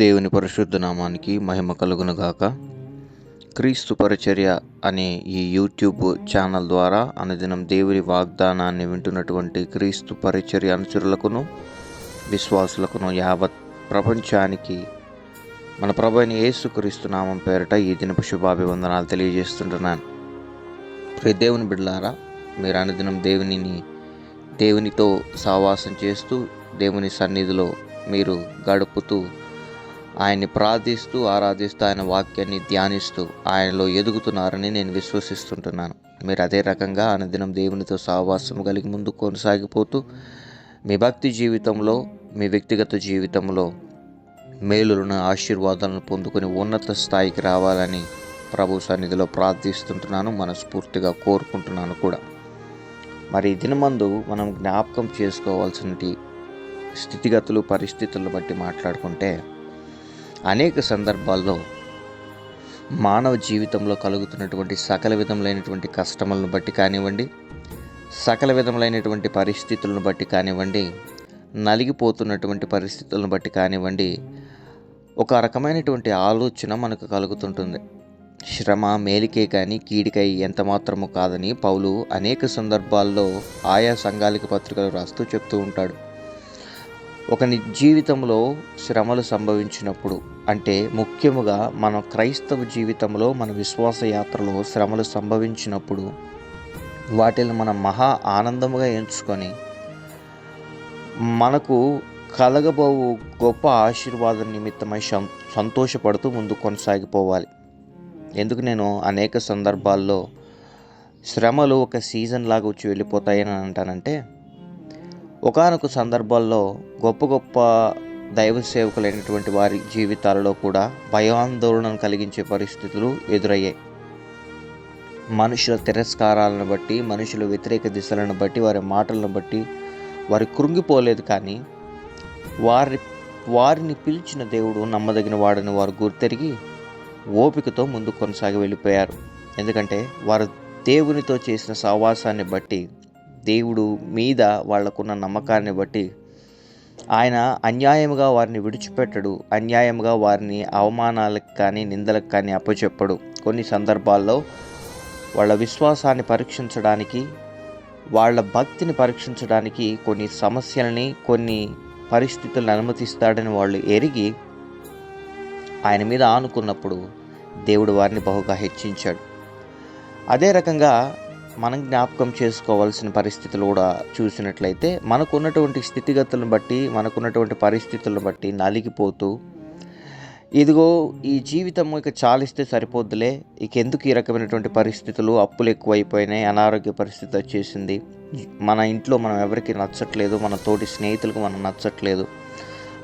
దేవుని పరిశుద్ధ నామానికి మహిమ కలుగునుగాక. క్రీస్తు పరిచర్య అనే ఈ యూట్యూబ్ ఛానల్ ద్వారా అనుదినం దేవుని వాగ్దానాన్ని వింటున్నటువంటి క్రీస్తు పరిచర్య అనుచరులకును విశ్వాసులకును యావత్ ప్రపంచానికి మన ప్రభు యేసుక్రీస్తు నామం పేరిట ఈ దినపు శుభాభివందనాలు తెలియజేస్తుంటున్నాను. ప్రియ దేవుని బిడ్డలారా మీరు అనుదినం దేవునిని దేవునితో సావాసం చేస్తూ దేవుని సన్నిధిలో మీరు గడుపుతూ ఆయన్ని ప్రార్థిస్తూ ఆరాధిస్తూ ఆయన వాక్యాన్ని ధ్యానిస్తూ ఆయనలో ఎదుగుతున్నారని నేను విశ్వసిస్తుంటున్నాను. మీరు అదే రకంగా అనుదినం దేవునితో సహవాసం కలిగి ముందు కొనసాగిపోతూ మీ భక్తి జీవితంలో మీ వ్యక్తిగత జీవితంలో మేలులను ఆశీర్వాదాలను పొందుకొని ఉన్నత స్థాయికి రావాలని ప్రభు సన్నిధిలో ప్రార్థిస్తుంటున్నాను మనస్ఫూర్తిగా కోరుకుంటున్నాను కూడా. మరి దినమందు మనం జ్ఞాపకం చేసుకోవాల్సిన స్థితిగతులు పరిస్థితులను బట్టి మాట్లాడుకుంటే అనేక సందర్భాల్లో మానవ జీవితంలో కలుగుతున్నటువంటి సకల విధములైనటువంటి కష్టములను బట్టి కానివ్వండి సకల విధములైనటువంటి పరిస్థితులను బట్టి కానివ్వండి నలిగిపోతున్నటువంటి పరిస్థితులను బట్టి కానివ్వండి ఒక రకమైనటువంటి ఆలోచన మనకు కలుగుతుంటుంది. శ్రమ మేలికే కానీ కీడికై ఎంత మాత్రము కాదని పౌలు అనేక సందర్భాల్లో ఆయా సంఘాలకు పత్రికలు రాస్తూ చెప్తూ ఉంటాడు. ఒకని జీవితంలో శ్రమలు సంభవించినప్పుడు అంటే ముఖ్యముగా మన క్రైస్తవ జీవితంలో మన విశ్వాస యాత్రలో శ్రమలు సంభవించినప్పుడు వాటిని మనం మహా ఆనందముగా ఎంచుకొని మనకు కలగబో గొప్ప ఆశీర్వాదం నిమిత్తమై సం- సంతోషపడుతూ ముందు కొనసాగిపోవాలి. ఎందుకు నేను అనేక సందర్భాల్లో శ్రమలు ఒక సీజన్ లాగా వచ్చి వెళ్ళిపోతాయని అంటానంటే ఒకానొక సందర్భాల్లో గొప్ప గొప్ప దైవ సేవకులైనటువంటి వారి జీవితాలలో కూడా భయాందోళనను కలిగించే పరిస్థితులు ఎదురయ్యాయి. మనుషుల తిరస్కారాలను బట్టి మనుషుల వ్యతిరేక దిశలను బట్టి వారి మాటలను బట్టి వారి కృంగిపోలేదు కానీ వారి వారిని పిలిచిన దేవుడు నమ్మదగిన వాడని వారు గుర్తెరిగి ఓపికతో ముందు కొనసాగి వెళ్ళిపోయారు. ఎందుకంటే వారు దేవునితో చేసిన సహవాసాన్ని బట్టి దేవుడు మీద వాళ్ళకున్న నమ్మకాన్ని బట్టి ఆయన అన్యాయముగా వారిని విడిచిపెట్టడు. అన్యాయముగా వారిని అవమానాలకు కానీ నిందలకు కానీ అప్పచెప్పడు. కొన్ని సందర్భాల్లో వాళ్ళ విశ్వాసాన్ని పరీక్షించడానికి వాళ్ళ భక్తిని పరీక్షించడానికి కొన్ని సమస్యలని కొన్ని పరిస్థితులను అనుమతిస్తాడని వాళ్ళు ఎరిగి ఆయన మీద ఆనుకున్నప్పుడు దేవుడు వారిని బహుగా హెచ్చించాడు. అదే రకంగా మనం జ్ఞాపకం చేసుకోవాల్సిన పరిస్థితులు కూడా చూసినట్లయితే మనకున్నటువంటి స్థితిగతులను బట్టి మనకున్నటువంటి పరిస్థితులను బట్టి నలిగిపోతూ ఇదిగో ఈ జీవితం ఇక చాలిస్తే సరిపోద్దులే ఇక ఎందుకు ఈ రకమైనటువంటి పరిస్థితులు అప్పులు ఎక్కువైపోయినాయి అనారోగ్య పరిస్థితి వచ్చేసింది. మన ఇంట్లో మనం ఎవరికి నచ్చట్లేదు మన తోటి స్నేహితులకు మనం నచ్చట్లేదు.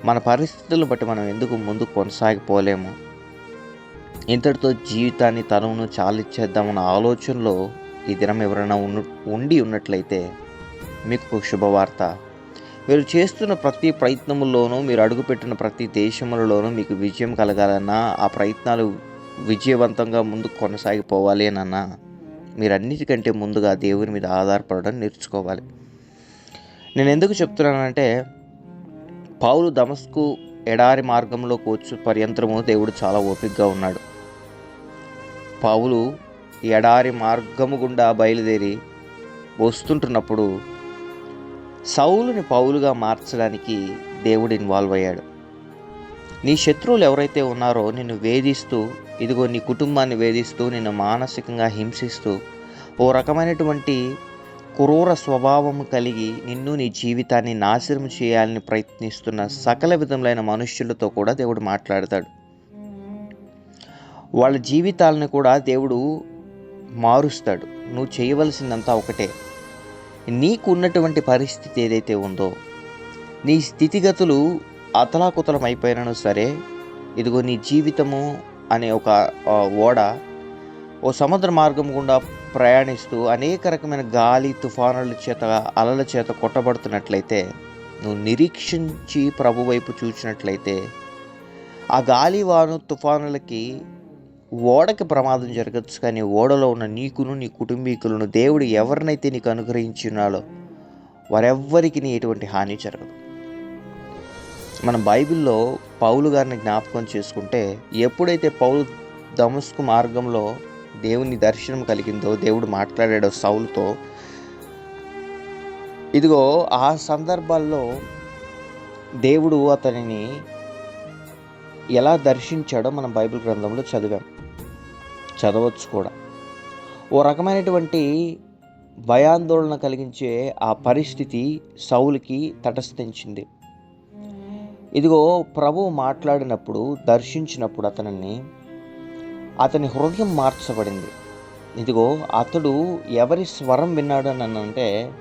మన పరిస్థితులను బట్టి మనం ఎందుకు ముందు కొనసాగిపోలేము? ఇంతటితో జీవితాన్ని తనువును చాలిచ్చేద్దామన్న ఆలోచనలో ఈ దినం ఎవరైనా ఉన్న ఉండి ఉన్నట్లయితే మీకు శుభవార్త. మీరు చేస్తున్న ప్రతి ప్రయత్నములోనూ మీరు అడుగుపెట్టిన ప్రతి దేశములలోనూ మీకు విజయం కలగాలన్నా ఆ ప్రయత్నాలు విజయవంతంగా ముందుకు కొనసాగిపోవాలి అనన్నా మీరు అన్నిటికంటే ముందుగా దేవుని మీద ఆధారపడడం నేర్చుకోవాలి. నేను ఎందుకు చెప్తున్నానంటే పావులు దమస్కు ఎడారి మార్గంలో కూర్చు పర్యంతరము దేవుడు చాలా ఓపికగా ఉన్నాడు. పావులు ఎడారి మార్గము గుండా బయలుదేరి వస్తుంటున్నప్పుడు సౌలుని పౌలుగా మార్చడానికి దేవుడు ఇన్వాల్వ్ అయ్యాడు. నీ శత్రువులు ఎవరైతే ఉన్నారో నిన్ను వేధిస్తూ ఇదిగో నీ కుటుంబాన్ని వేధిస్తూ నిన్ను మానసికంగా హింసిస్తూ ఓ రకమైనటువంటి క్రూర స్వభావం కలిగి నిన్ను నీ జీవితాన్ని నాశనం చేయాలని ప్రయత్నిస్తున్న సకల విధములైన మనుష్యులతో కూడా దేవుడు మాట్లాడతాడు. వాళ్ళ జీవితాలను కూడా దేవుడు మారుస్తాడు. నువ్వు చేయవలసిందంతా ఒకటే. నీకు ఉన్నటువంటి పరిస్థితి ఏదైతే ఉందో నీ స్థితిగతులు అతలాకుతలం అయిపోయినను సరే ఇదిగో నీ జీవితము అనే ఒక ఓడ ఓ సముద్ర మార్గం గుండా ప్రయాణిస్తూ అనేక రకమైన గాలి తుఫానుల చేత అలల చేత కొట్టబడుతున్నట్లయితే నువ్వు నిరీక్షించి ప్రభు వైపు చూచినట్లయితే ఆ గాలి వాను తుఫానులకి ఓడకి ప్రమాదం జరగచ్చు కానీ ఓడలో ఉన్న నీకును నీ కుటుంబీకులను దేవుడు ఎవరినైతే నీకు అనుగ్రహించున్నాడో వారెవ్వరికి నీ ఎటువంటి హాని జరగదు. మన బైబిల్లో పౌలు గారిని జ్ఞాపకం చేసుకుంటే ఎప్పుడైతే పౌలు దమస్కు మార్గంలో దేవుని దర్శనం కలిగిందో దేవుడు మాట్లాడాడో సౌలుతో ఇదిగో ఆ సందర్భాల్లో దేవుడు అతనిని ఎలా దర్శించాడో మనం బైబిల్ గ్రంథంలో చదివాం. చదవచ్చు కూడా. ఓ రకమైనటువంటి భయాందోళన కలిగించే ఆ పరిస్థితి సౌలుకి తటస్థించింది. ఇదిగో ప్రభు మాట్లాడినప్పుడు దర్శించినప్పుడు అతనిని అతని హృదయం మార్చబడింది. ఇదిగో అతడు ఎవరి స్వరం విన్నాడు అని అంటే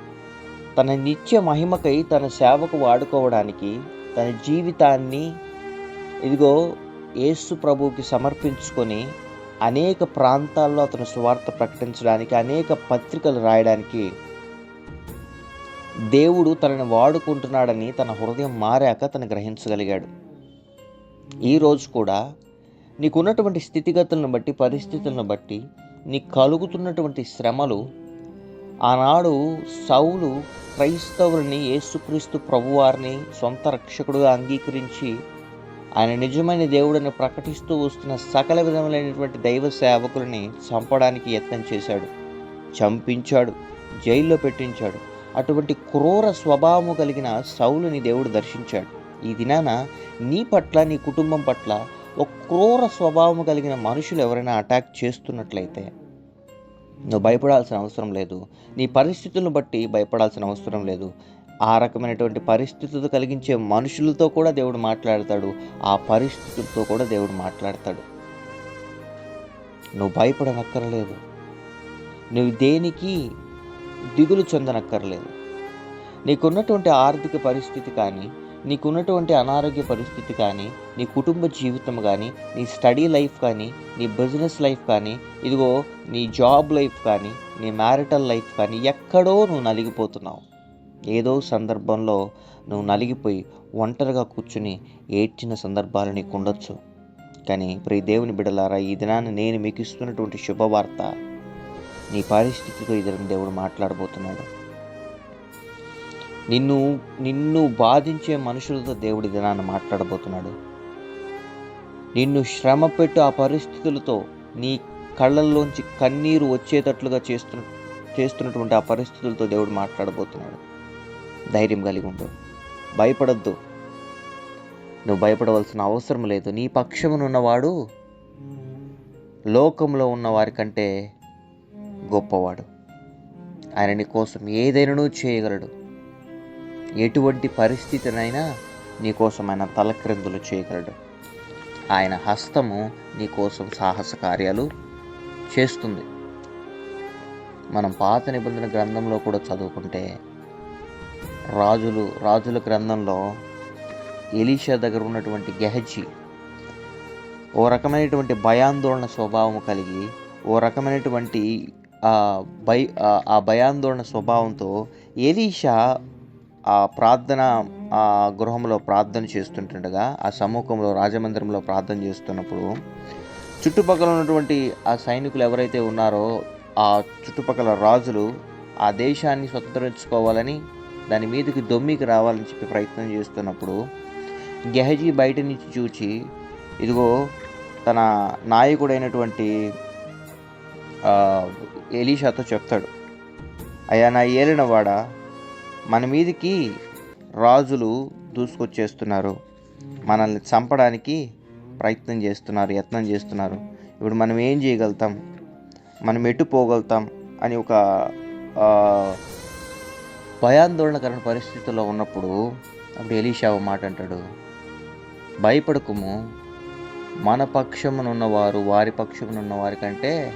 తన నిత్య మహిమకై తన సేవకు వాడుకోవడానికి తన జీవితాన్ని ఇదిగో యేసు ప్రభువుకి సమర్పించుకొని అనేక ప్రాంతాల్లో అతను స్వార్థ ప్రకటించడానికి అనేక పత్రికలు రాయడానికి దేవుడు తనని వాడుకుంటున్నాడని తన హృదయం మారాక తను గ్రహించగలిగాడు. ఈరోజు కూడా నీకున్నటువంటి స్థితిగతులను బట్టి పరిస్థితులను బట్టి నీకు కలుగుతున్నటువంటి శ్రమలు ఆనాడు సౌలు క్రైస్తవుల్ని యేసుక్రీస్తు ప్రభువారిని సొంత రక్షకుడుగా అంగీకరించి ఆయన నిజమైన దేవుడిని ప్రకటిస్తూ వస్తున్న సకల విధములైనటువంటి దైవ సేవకులని చంపడానికి యత్నం చేశాడు. చంపించాడు జైల్లో పెట్టించాడు. అటువంటి క్రూర స్వభావము కలిగిన సౌలుని దేవుడు దర్శించాడు. ఈ దినాన నీ పట్ల నీ కుటుంబం పట్ల ఒక క్రూర స్వభావము కలిగిన మనుషులు ఎవరైనా అటాక్ చేస్తున్నట్లయితే నువ్వు భయపడాల్సిన అవసరం లేదు. నీ పరిస్థితులను బట్టి భయపడాల్సిన అవసరం లేదు. ఆ రకమైనటువంటి పరిస్థితులు కలిగించే మనుషులతో కూడా దేవుడు మాట్లాడతాడు. ఆ పరిస్థితులతో కూడా దేవుడు మాట్లాడతాడు. నువ్వు భయపడనక్కర్లేదు. నువ్వు దేనికి దిగులు చెందనక్కర్లేదు. నీకున్నటువంటి ఆర్థిక పరిస్థితి కానీ నీకున్నటువంటి అనారోగ్య పరిస్థితి కానీ నీ కుటుంబ జీవితం కానీ నీ స్టడీ లైఫ్ కానీ నీ బిజినెస్ లైఫ్ కానీ ఇదిగో నీ జాబ్ లైఫ్ కానీ నీ మ్యారిటల్ లైఫ్ కానీ ఎక్కడో నువ్వు నలిగిపోతున్నావు. ఏదో సందర్భంలో నువ్వు నలిగిపోయి ఒంటరిగా కూర్చుని ఏడ్చిన సందర్భాలు నీకు ఉండొచ్చు. కానీ ప్రియ దేవుని బిడలారా ఈ దినాన్ని నేను మీకు ఇస్తున్నటువంటి శుభవార్త నీ పరిస్థితితో ఈ దేవుడు మాట్లాడబోతున్నాడు. నిన్ను నిన్ను బాధించే మనుషులతో దేవుడి దినాన్ని మాట్లాడబోతున్నాడు. నిన్ను శ్రమ పెట్టు ఆ పరిస్థితులతో నీ కళ్ళల్లోంచి కన్నీరు వచ్చేటట్లుగా చేస్తున్న చేస్తున్నటువంటి ఆ పరిస్థితులతో దేవుడు మాట్లాడబోతున్నాడు. ధైర్యం కలిగి ఉండు. భయపడద్దు. నువ్వు భయపడవలసిన అవసరం లేదు. నీ పక్షమునున్నవాడు లోకంలో ఉన్న వారికంటే గొప్పవాడు. ఆయన నీ కోసం ఏదైనాను చేయగలడు. ఎటువంటి పరిస్థితినైనా నీ కోసం ఆయన తలక్రిందులు చేయగలడు. ఆయన హస్తము నీ కోసం సాహస కార్యాలు చేస్తుంది. మనం పాత నిబంధన గ్రంథంలో కూడా చదువుకుంటే రాజులు రాజుల గ్రంథంలో ఎలీషా దగ్గర ఉన్నటువంటి గెహజీ ఓ రకమైనటువంటి భయాందోళన స్వభావం కలిగి ఓ రకమైనటువంటి భయ ఆ భయాందోళన స్వభావంతో ఎలీషా ఆ ప్రార్థన ఆ గృహంలో ప్రార్థన చేస్తుంటుండగా ఆ సమూహంలో రాజమందిరంలో ప్రార్థన చేస్తున్నప్పుడు చుట్టుపక్కల ఉన్నటువంటి ఆ సైనికులు ఎవరైతే ఉన్నారో ఆ చుట్టుపక్కల రాజులు ఆ దేశాన్ని స్వతంత్రించుకోవాలని దాని మీదకి దొమ్మికి రావాలని చెప్పి ప్రయత్నం చేస్తున్నప్పుడు గెహజీ బయట నుంచి చూచి ఇదిగో తన నాయకుడైనటువంటి ఎలీషాతో చెప్తాడు. అయ్యా నా ఏలినవాడ మన మీదికి రాజులు దూసుకొచ్చేస్తున్నారు. మనల్ని చంపడానికి ప్రయత్నం చేస్తున్నారు యత్నం చేస్తున్నారు. ఇప్పుడు మనం ఏం చేయగలుగుతాం? మనం ఎటు పోగలుగుతాం? అని ఒక భయాందోళనకరమైన పరిస్థితుల్లో ఉన్నప్పుడు అప్పుడు ఎలీషా మాట అంటాడు భయపడకుము. మన పక్షమునున్నవారు వారి పక్షమునున్న వారి కంటే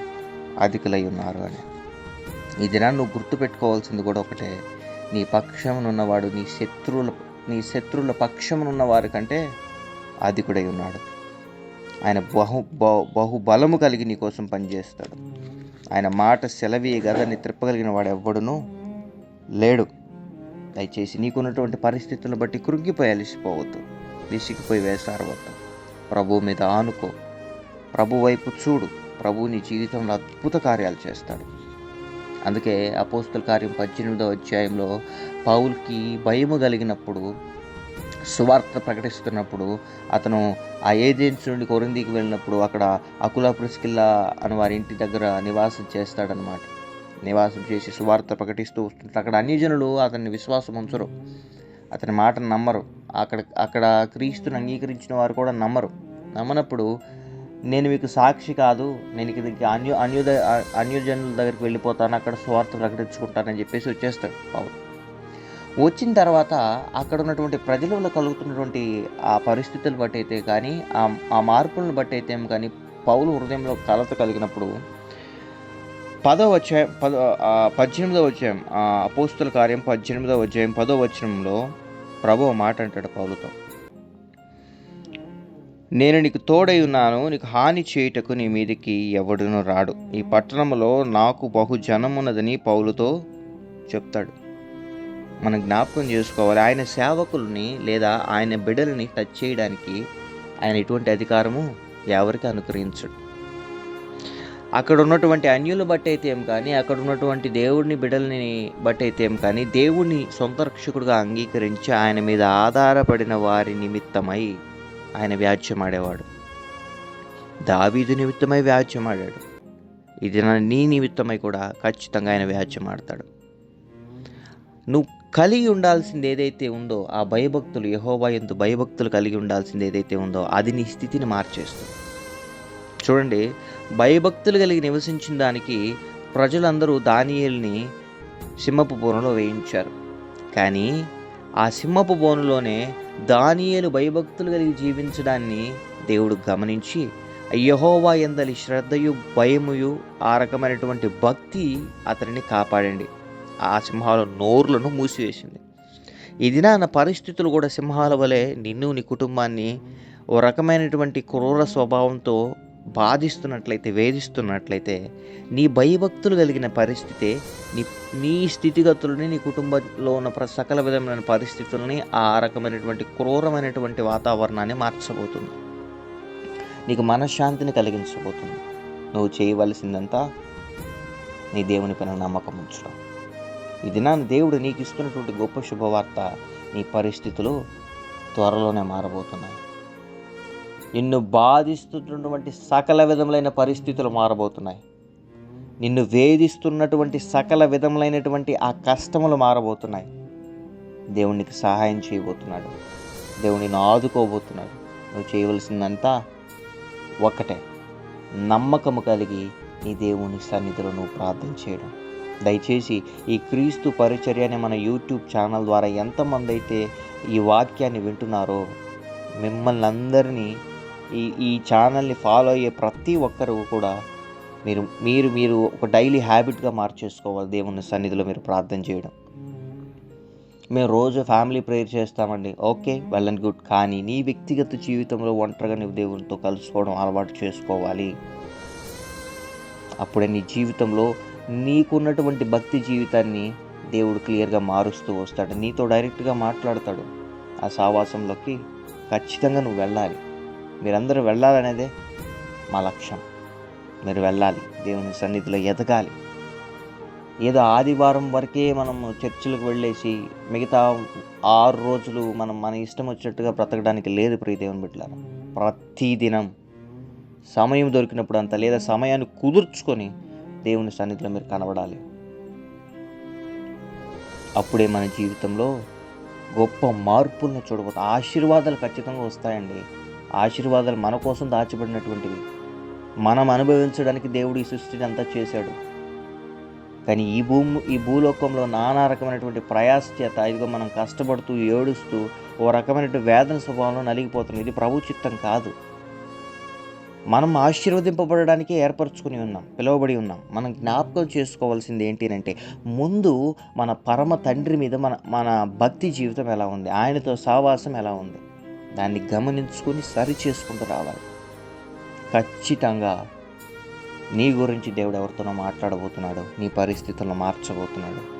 అధికులై ఉన్నారు అని. ఈ దినాన్ని నువ్వు గుర్తుపెట్టుకోవాల్సింది కూడా ఒకటే. నీ పక్షమునున్నవాడు నీ శత్రువుల నీ శత్రువుల పక్షమునున్న వారి కంటే అధికుడై ఉన్నాడు. ఆయన బహు బహుబలము కలిగి నీ కోసం పనిచేస్తాడు. ఆయన మాట సెలవి గదని త్రిప్పగలిగిన వాడు ఎవ్వడునూ లేడు. దయచేసి నీకున్నటువంటి పరిస్థితులను బట్టి కృంగిపోయి అలిసిపోవద్దు విసిగిపోయి వేసారవద్దు ప్రభు మీద ఆనుకో. ప్రభు వైపు చూడు. ప్రభు నీ జీవితంలో అద్భుత కార్యాలు చేస్తాడు. అందుకే అపోస్తుల కార్యం పద్దెనిమిదో అధ్యాయంలో పౌల్కి భయము కలిగినప్పుడు సువార్త ప్రకటిస్తున్నప్పుడు అతను ఆ ఏజెన్సీ నుండి కొరిందికి వెళ్ళినప్పుడు అక్కడ అకులా ప్రిస్కిల్లా అని వారి ఇంటి దగ్గర నివాసం చేస్తాడనమాట నివాసం చేసి సువార్త ప్రకటిస్తూ వస్తుంది. అక్కడ అన్ని జనులు అతన్ని విశ్వాసం ఉంచరు. అతని మాటను నమ్మరు. అక్కడ అక్కడ క్రీస్తుని అంగీకరించిన వారు కూడా నమ్మరు. నమ్మనప్పుడు నేను మీకు సాక్షి కాదు. నేను ఇక్కడికి అన్యు అన్యుద అన్యజనుల దగ్గరికి వెళ్ళిపోతాను. అక్కడ స్వార్థ ప్రకటించుకుంటానని చెప్పేసి వచ్చేస్తాడు పౌలు. వచ్చిన తర్వాత అక్కడ ఉన్నటువంటి ప్రజలలో కలుగుతున్నటువంటి ఆ పరిస్థితులు బట్టి అయితే కానీ ఆ ఆ మార్పులను బట్టి అయితే కానీ పౌలు హృదయంలో కలత కలిగినప్పుడు పదో వచ్చాయం పదో పద్దెనిమిదో వచ్చాయం ఆ అపోస్తుల కార్యం పద్దెనిమిదో వచ్చాయం పదో వచనంలో ప్రభు మాట అంటాడు పౌలుతో. నేను నీకు తోడై ఉన్నాను నీకు హాని చేయుటకు నీ మీదికి ఎవడునూ రాడు. ఈ పట్టణంలో నాకు బహు జనమున్నదని పౌలుతో చెప్తాడు. మనం జ్ఞాపకం చేసుకోవాలి ఆయన సేవకుల్ని లేదా ఆయన బిడ్డల్ని టచ్ చేయడానికి ఆయన ఎటువంటి అధికారము ఎవరికి అనుగ్రహించడు. అక్కడ ఉన్నటువంటి అన్యులు బట్టి అయితే ఏం కానీ అక్కడ ఉన్నటువంటి దేవుడిని బిడ్డల్ని బట్టి అయితే ఏం కానీ దేవుడిని సొంత రక్షకుడిగా అంగీకరించి ఆయన మీద ఆధారపడిన వారి నిమిత్తమై ఆయన వ్యాజ్యమాడేవాడు దావీదు నిమిత్తమై వ్యాజ్యమాడాడు ఇది నా నీ నిమిత్తమై కూడా ఖచ్చితంగా ఆయన వ్యాజ్యమాడతాడు నువ్వు కలిగి ఉండాల్సింది ఏదైతే ఉందో ఆ భయభక్తులు యహోబా ఎందు భయభక్తులు కలిగి ఉండాల్సింది ఏదైతే ఉందో అది నీ స్థితిని మార్చేస్తుంది. చూడండి భయభక్తులు కలిగి నివసించిన దానికి ప్రజలందరూ దానియల్ని సింహపు బోనులో వేయించారు. కానీ ఆ సింహపు బోనులోనే దానియేలు భయభక్తులు కలిగి జీవించడాన్ని దేవుడు గమనించి యహోవా ఎందలి శ్రద్ధయు భయముయు ఆ రకమైనటువంటి భక్తి అతనిని కాపాడండి. ఆ సింహాల నోరులను మూసివేసింది. ఇది నా పరిస్థితులు కూడా సింహాల వలె నిన్ను నీ కుటుంబాన్ని ఓ రకమైనటువంటి క్రూర స్వభావంతో బాధిస్తున్నట్లయితే వేధిస్తున్నట్లయితే నీ భయభక్తులు కలిగిన పరిస్థితే నీ నీ స్థితిగతులని నీ కుటుంబంలో ఉన్న ప్ర- సకల విధమైన పరిస్థితులని ఆ రకమైనటువంటి క్రూరమైనటువంటి వాతావరణాన్ని మార్చబోతుంది. నీకు మనశ్శాంతిని కలిగించబోతుంది. నువ్వు చేయవలసిందంతా నీ దేవుని పైన నమ్మకం ఉంచడం ఇది నా దేవుడు నీకు ఇస్తున్నటువంటి గొప్ప శుభవార్త నీ పరిస్థితులు త్వరలోనే మారబోతున్నాయి. నిన్ను బాధిస్తున్నటువంటి సకల విధములైన పరిస్థితులు మారబోతున్నాయి. నిన్ను వేధిస్తున్నటువంటి సకల విధములైనటువంటి ఆ కష్టములు మారబోతున్నాయి. దేవునికి సహాయం చేయబోతున్నాడు. దేవుడిని ఆదుకోబోతున్నాడు. నువ్వు చేయవలసిందంతా ఒక్కటే. నమ్మకము కలిగి నీ దేవుని సన్నిధిలో నువ్వు ప్రార్థన చేయడం. దయచేసి ఈ క్రీస్తు పరిచర్య అనే మన యూట్యూబ్ ఛానల్ ద్వారా ఎంతమంది అయితే ఈ వాక్యాన్ని వింటున్నారో మిమ్మల్ని అందరినీ ఈ ఈ ఛానల్ని ఫాలో అయ్యే ప్రతి ఒక్కరు కూడా మీరు మీరు మీరు ఒక డైలీ హ్యాబిట్గా మార్చేసుకోవాలి దేవుని సన్నిధిలో మీరు ప్రార్థన చేయడం. మేము రోజు ఫ్యామిలీ ప్రేయర్ చేస్తామండి. ఓకే వెల్ అండ్ గుడ్ కానీ నీ వ్యక్తిగత జీవితంలో ఒంటరిగా నువ్వు దేవునితో కలుసుకోవడం అలవాటు చేసుకోవాలి. అప్పుడే నీ జీవితంలో నీకున్నటువంటి భక్తి జీవితాన్ని దేవుడు క్లియర్గా మారుస్తూ వస్తాడు. నీతో డైరెక్ట్గా మాట్లాడతాడు. ఆ సావాసంలోకి ఖచ్చితంగా నువ్వు వెళ్ళాలి. మీరందరూ వెళ్ళాలనేదే మా లక్ష్యం. మీరు వెళ్ళాలి దేవుని సన్నిధిలో ఎదగాలి. ఏదో ఆదివారం వరకే మనం చర్చిలకు వెళ్ళేసి మిగతా ఆరు రోజులు మనం మన ఇష్టం వచ్చినట్టుగా బ్రతకడానికి లేదు ప్రియ దేవుని బిడ్డలారా. ప్రతిదినం సమయం దొరికినప్పుడు అంత లేదా సమయాన్ని కుదుర్చుకొని దేవుని సన్నిధిలో మీరు కనబడాలి. అప్పుడే మన జీవితంలో గొప్ప మార్పులను చూడబోతాం ఆశీర్వాదాలు ఖచ్చితంగా వస్తాయండి. ఆశీర్వాదాలు మన కోసం దాచబడినటువంటివి. మనం అనుభవించడానికి దేవుడు ఈ సృష్టిని అంతా చేశాడు. కానీ ఈ భూమి ఈ భూలోకంలో నానా రకమైనటువంటి ప్రయాస చేత ఇదిగో మనం కష్టపడుతూ ఏడుస్తూ ఓ రకమైనటువంటి వేదన స్వభావంలో నలిగిపోతున్నాం. ఇది ప్రభు చిత్తం కాదు. మనం ఆశీర్వదింపబడడానికి ఏర్పరచుకుని ఉన్నాం పిలువబడి ఉన్నాం. మనం జ్ఞాపకం చేసుకోవాల్సింది ఏంటి అంటే ముందు మన పరమ తండ్రి మీద మన మన భక్తి జీవితం ఎలా ఉంది? ఆయనతో సావాసం ఎలా ఉంది? దాన్ని గమనించుకొని సరి చేసుకుంటూ రావాలి. ఖచ్చితంగా నీ గురించి దేవుడు ఎవరితోనో మాట్లాడబోతున్నాడు నీ పరిస్థితులను మార్చబోతున్నాడు.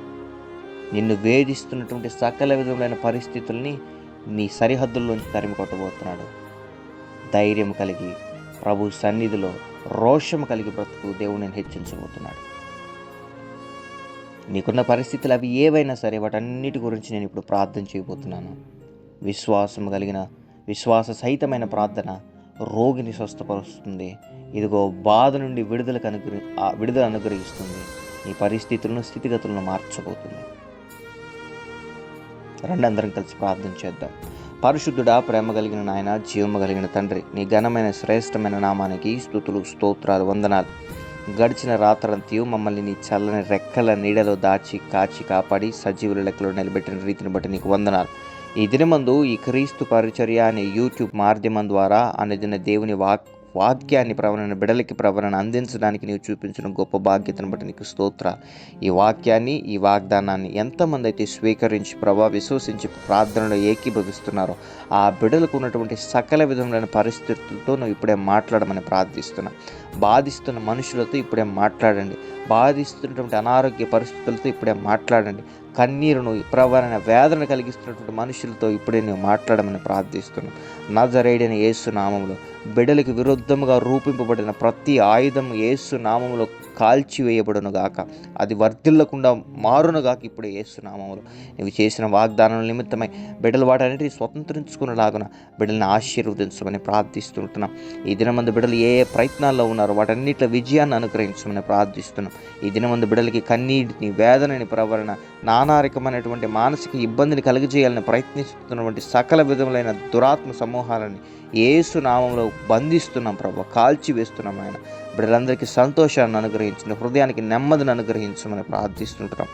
నిన్ను వేధిస్తున్నటువంటి సకల విధములైన పరిస్థితుల్ని నీ సరిహద్దుల్లోంచి తరిమి కొట్టబోతున్నాడు ధైర్యం కలిగి ప్రభు సన్నిధిలో రోషం కలిగి బ్రతుకు దేవుడిని హెచ్చించబోతున్నాడు. నీకున్న పరిస్థితులు అవి ఏవైనా సరే వాటన్నిటి గురించి నేను ఇప్పుడు ప్రార్థన చేయబోతున్నాను. విశ్వాసం కలిగిన విశ్వాస సహితమైన ప్రార్థన రోగిని స్వస్థపరుస్తుంది. ఇదిగో బాధ నుండి విడుదలకు అనుగ్రహి ఆ విడుదల అనుగ్రహిస్తుంది. నీ పరిస్థితులను స్థితిగతులను మార్చబోతుంది. రెండు అందరం కలిసి ప్రార్థన చేద్దాం. పరిశుద్ధుడా ప్రేమ కలిగిన నాయన జీవము కలిగిన తండ్రి నీ ఘనమైన శ్రేష్టమైన నామానికి స్థుతులు స్తోత్రాలు వందనాలు. గడిచిన రాత్రంతయు మమ్మల్ని నీ చల్లని రెక్కల నీడలో దాచి కాచి కాపాడి సజీవుల లెక్కలో నిలబెట్టిన రీతిని బట్టి నీకు వందనాలు. ఈ దినమందు ఈ క్రీస్తు పరిచర్య అనే యూట్యూబ్ మాధ్యమం ద్వారా అనుదిన దేవుని వాక్ వాక్యాన్ని ప్రవరణ బిడలకి ప్రవణను అందించడానికి నీవు చూపించిన గొప్ప బాధ్యతను బట్టి నీకు స్తోత్ర ఈ వాక్యాన్ని ఈ వాగ్దానాన్ని ఎంతమంది అయితే స్వీకరించి ప్రభా విశ్వసించి ప్రార్థనలో ఏకీభవిస్తున్నారో ఆ బిడలకు ఉన్నటువంటి సకల విధములైన పరిస్థితులతో నువ్వు ఇప్పుడే మాట్లాడమని ప్రార్థిస్తున్నా. బాధిస్తున్న మనుషులతో ఇప్పుడే మాట్లాడండి. బాధిస్తున్నటువంటి అనారోగ్య పరిస్థితులతో ఇప్పుడే మాట్లాడండి. కన్నీరును ప్రవరణ వేదన కలిగిస్తున్నటువంటి మనుషులతో ఇప్పుడే నేను మాట్లాడమని ప్రార్థిస్తున్నాను. నజరేడైన యేసు నామంలో బిడలకు విరుద్ధంగా రూపింపబడిన ప్రతి ఆయుధం యేసు నామంలో కాల్చివేయబడునుగాక. అది వర్ధిల్లకుండా మారునుగాక ఇప్పుడు యేసు నీవు చేసిన వాగ్దానం నిమిత్తమై బిడ్డలు వాటన్నిటిని స్వతంత్రించుకునేలాగున బిడ్డల్ని ఆశీర్వదించమని ప్రార్థిస్తుంటున్నాం. ఈ దినమందు బిడ్డలు ఏ ఏ ప్రయత్నాల్లో ఉన్నారో వాటన్నిటిలో విజయాన్ని అనుగ్రహించమని ప్రార్థిస్తున్నాం. ఈ దినమందు బిడ్డలకి కన్నీటిని వేదనని ప్రవరణ నానారకమైనటువంటి మానసిక ఇబ్బందిని కలుగజేయాలని ప్రయత్నిస్తున్నటువంటి సకల విధములైన దురాత్మ సమూహాలని ఏసు నామంలో బంధిస్తున్నాం ప్రభు కాల్చి వేస్తున్నాం ఆయన. బిడ్డలందరికీ సంతోషాన్ని అనుగ్రహించండి హృదయానికి నెమ్మదిని అనుగ్రహించమని ప్రార్థిస్తుంటున్నాం.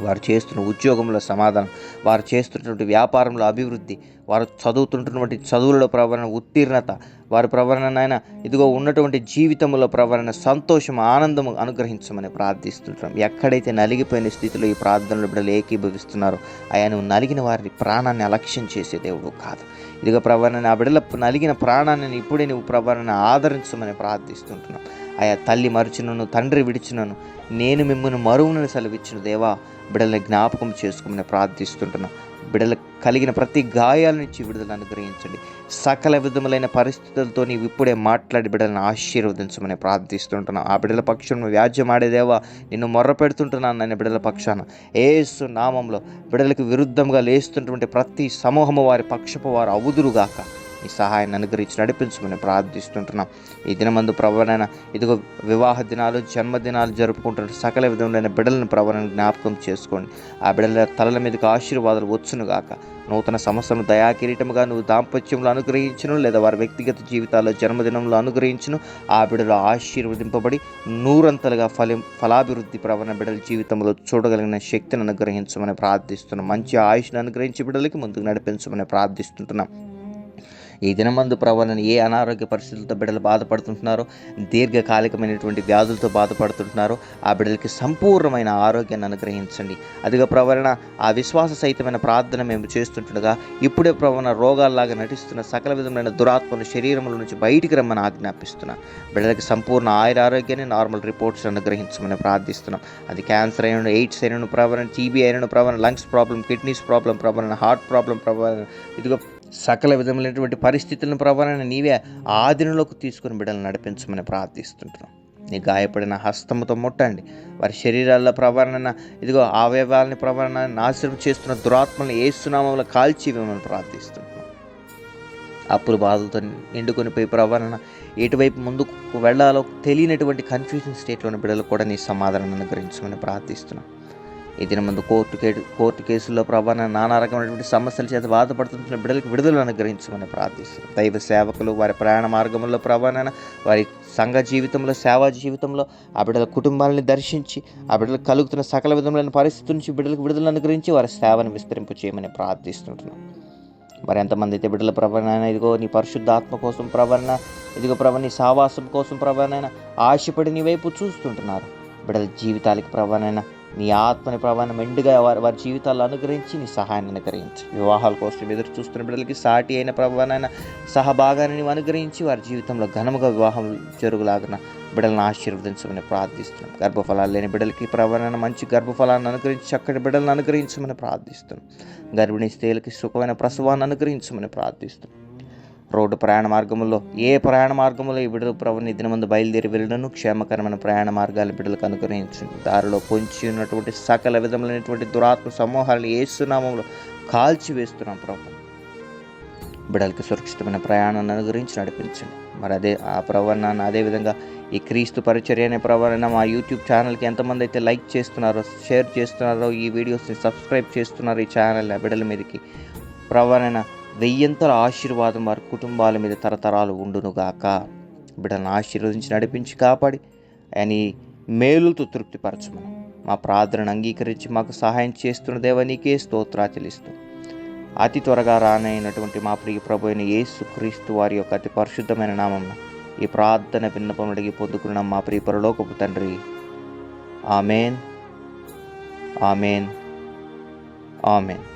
వారు చేస్తున్న ఉద్యోగంలో సమాధానం వారు చేస్తున్నటువంటి వ్యాపారంలో అభివృద్ధి వారు చదువుతుంటున్నటువంటి చదువులలో ప్రవరణ ఉత్తీర్ణత వారి ప్రవరణనైనా ఇదిగో ఉన్నటువంటి జీవితంలో ప్రవరణ సంతోషం ఆనందము అనుగ్రహించమని ప్రార్థిస్తుంటాం ఎక్కడైతే నలిగిపోయిన స్థితిలో ఈ ప్రార్థనలు బిడ్డలు ఏకీభవిస్తున్నారో అయా నువ్వు నలిగిన వారిని ప్రాణాన్ని అలక్ష్యం చేసే దేవుడు కాదు. ఇదిగో ప్రవరణ ఆ బిడ్డల నలిగిన ప్రాణాన్ని ఇప్పుడే నువ్వు ప్రవరణ ఆదరించమని ప్రార్థిస్తుంటున్నాం. ఆయా తల్లి మరుచునను తండ్రి విడిచినను నేను మిమ్మల్ని మరువునని సెలవిచ్చిన దేవా బిడ్డల్ని జ్ఞాపకం చేసుకోమని ప్రార్థిస్తుంటున్నాం. బిడ్డలకు కలిగిన ప్రతి గాయాల నుంచి విడుదల అనుగ్రహించండి. సకల విధములైన పరిస్థితులతో నీవు ఇప్పుడే మాట్లాడి బిడ్డలను ఆశీర్వదించమని ప్రార్థిస్తుంటున్నాను ఆ బిడ్డల పక్షం వ్యాజ్యమాడేదేవా నిన్ను మొర్ర పెడుతుంటున్నాను నేను బిడ్డల పక్షాన. ఏసు నామంలో బిడ్డలకు విరుద్ధంగా లేస్తున్నటువంటి ప్రతి సమూహము వారి పక్షపు వారు అవుదురుగాక. నీ సహాయాన్ని అనుగ్రహించి నడిపించమని ప్రార్థిస్తుంటున్నాం. ఈ దినమందు ప్రవరణ ఇదిగో వివాహ దినాలు జన్మదినాలు జరుపుకుంటున్న సకల విధములైన బిడ్డలను ప్రవరణ జ్ఞాపకం చేసుకోండి. ఆ బిడ్డల తలల మీదకి ఆశీర్వాదాలు వచ్చునుగాక. నూతన సంవత్సరం దయాకిరీటముగా నువ్వు దాంపత్యంలో అనుగ్రహించను లేదా వారి వ్యక్తిగత జీవితాల్లో జన్మదినంలో అనుగ్రహించను. ఆ బిడ్డలు ఆశీర్వదింపబడి నూరంతలుగా ఫలం ఫలాభివృద్ధి ప్రవణ బిడ్డల జీవితంలో చూడగలిగిన శక్తిని అనుగ్రహించమని ప్రార్థిస్తున్నాం. మంచి ఆయుష్ను అనుగ్రహించి బిడ్డలకి ముందుకు నడిపించమని ప్రార్థిస్తుంటున్నాం. ఈ దినమందు ప్రవలన ఏ అనారోగ్య పరిస్థితులతో బిడ్డలు బాధపడుతుంటున్నారో దీర్ఘకాలికమైనటువంటి వ్యాధులతో బాధపడుతుంటున్నారో ఆ బిడ్డలకి సంపూర్ణమైన ఆరోగ్యాన్ని అనుగ్రహించండి. అదిగా ప్రవరణ ఆ విశ్వాస సహితమైన ప్రార్థన మేము చేస్తుంటుండగా ఇప్పుడే ప్రవణ రోగాల్లాగా నటిస్తున్న సకల విధమైన దురాత్మలు శరీరంలో నుంచి బయటికి రమ్మని ఆజ్ఞాపిస్తున్నా. బిడ్డలకి సంపూర్ణ ఆయుర ఆరోగ్యాన్ని నార్మల్ రిపోర్ట్స్ అనుగ్రహించమని ప్రార్థిస్తున్నాం. అది క్యాన్సర్ అయిన ఎయిడ్స్ అయిన ప్రవరణ టీబీ అయిన ప్రవరణ లంగ్స్ ప్రాబ్లం కిడ్నీస్ ప్రాబ్లం ప్రవరణ హార్ట్ ప్రాబ్లం ప్రవరణ ఇదిగో సకల విధములైనటువంటి పరిస్థితులను ప్రభావాన్ని నీవే ఆధీనంలోకి తీసుకుని బిడ్డలను నడిపించమని ప్రార్థిస్తుంటున్నాం. నీ గాయపడిన హస్తముతో ముట్టండి. వారి శరీరాల్లో ప్రవరణ ఇదిగో అవయవాలని ప్రవరణ నాశనం చేస్తున్న దురాత్మలను ఏసునామంలో కాల్చి ఇవ్వమని ప్రార్థిస్తుంటున్నాం. అప్పుల బాధలతో నిండుకొని పోయి ప్రవరణ ఎటువైపు ముందుకు వెళ్ళాలో తెలియనటువంటి కన్ఫ్యూజన్ స్టేట్లోని బిడ్డలు కూడా నీ సమాధానం అనుగ్రహించమని ప్రార్థిస్తున్నాం. ఈ దిన ముందు కోర్టు కే కోర్టు కేసుల్లో ప్రభాన నానా రకమైనటువంటి సమస్యల చేత బాధపడుతున్న బిడ్డలకు విడుదల అనుగ్రహించమని ప్రార్థిస్తున్నాం. దైవ సేవకులు వారి ప్రయాణ మార్గంలో ప్రభాన వారి సంఘ జీవితంలో సేవా జీవితంలో ఆ బిడ్డల కుటుంబాలని దర్శించి ఆ బిడ్డలకు కలుగుతున్న సకల విధములైన పరిస్థితి నుంచి బిడ్డలకు విడుదల అనుగ్రహించి వారి సేవను విస్తరింపు చేయమని ప్రార్థిస్తుంటున్నాం. మరి ఎంతమంది అయితే బిడ్డల ప్రవరణ ఇదిగో నీ పరిశుద్ధాత్మ కోసం ప్రవరణ ఇదిగో ప్రభ నీ సావాసం కోసం ప్రవరణ ఆశపడి నీ వైపు చూస్తుంటున్నారు. బిడ్డల జీవితాలకి ప్రవరణ నీ ఆత్మని ప్రభావం మెండుగా వారి వారి జీవితాల్లో అనుగ్రహించి నీ సహాయాన్ని అనుగ్రహించి. వివాహాల కోసం ఎదురు చూస్తున్న బిడ్డలకి సాటి అయిన ప్రభావనైనా సహభాగాన్ని నీవు అనుగ్రహించి వారి జీవితంలో ఘనముగా వివాహం జరుగులాగిన బిడ్డలను ఆశీర్వదించమని ప్రార్థిస్తున్నాం. గర్భఫలాలు లేని బిడ్డలకి ప్రవరణ మంచి గర్భఫలాన్ని అనుగ్రహించి చక్కటి బిడ్డలను అనుగ్రహించమని ప్రార్థిస్తున్నాం. గర్భిణీ స్త్రీలకి సుఖమైన ప్రసవాన్ని అనుగ్రహించమని ప్రార్థిస్తున్నాం. రోడ్డు ప్రయాణ మార్గంలో ఏ ప్రయాణ మార్గంలో ఈ బిడ్డలు ప్రభు దిన ముందు బయలుదేరి వెళ్ళడను క్షేమకరమైన ప్రయాణ మార్గాలు బిడ్డలకు అనుగ్రహించండి దారిలో పొంచి ఉన్నటువంటి సకల విధములైనటువంటి దురాత్మ సమూహాలను ఏసునామంలో కాల్చివేస్తున్నాం ప్రభు. బిడలకి సురక్షితమైన ప్రయాణాన్ని గురించి నడిపించండి. మరి అదే ఆ ప్రవణాన్ని అదేవిధంగా ఈ క్రీస్తు పరిచర్య అనే ప్రవణ మా యూట్యూబ్ ఛానల్కి ఎంతమంది అయితే లైక్ చేస్తున్నారో షేర్ చేస్తున్నారో ఈ వీడియోస్ని సబ్స్క్రైబ్ చేస్తున్నారో ఈ ఛానల్ బిడ్డల మీదకి ప్రవణ వెయ్యంతల ఆశీర్వాదం వారి కుటుంబాల మీద తరతరాలు ఉండునుగాక. బిడ్డను ఆశీర్వదించి నడిపించి కాపాడి ఆయన మేలుతో తృప్తిపరచమని మా ప్రార్థనను అంగీకరించి మాకు సహాయం చేస్తున్న దేవ నీకే స్తోత్రాచలిస్తూ అతి త్వరగా రానైనటువంటి మా ప్రియ ప్రభు అయిన యేసు క్రీస్తు వారి యొక్క అతి పరిశుద్ధమైన నామం ఈ ప్రార్థన విన్నపం అడిగి పొందుకున్న మా ప్రియ పరలోకపు తండ్రి. Amen. Amen. Amen.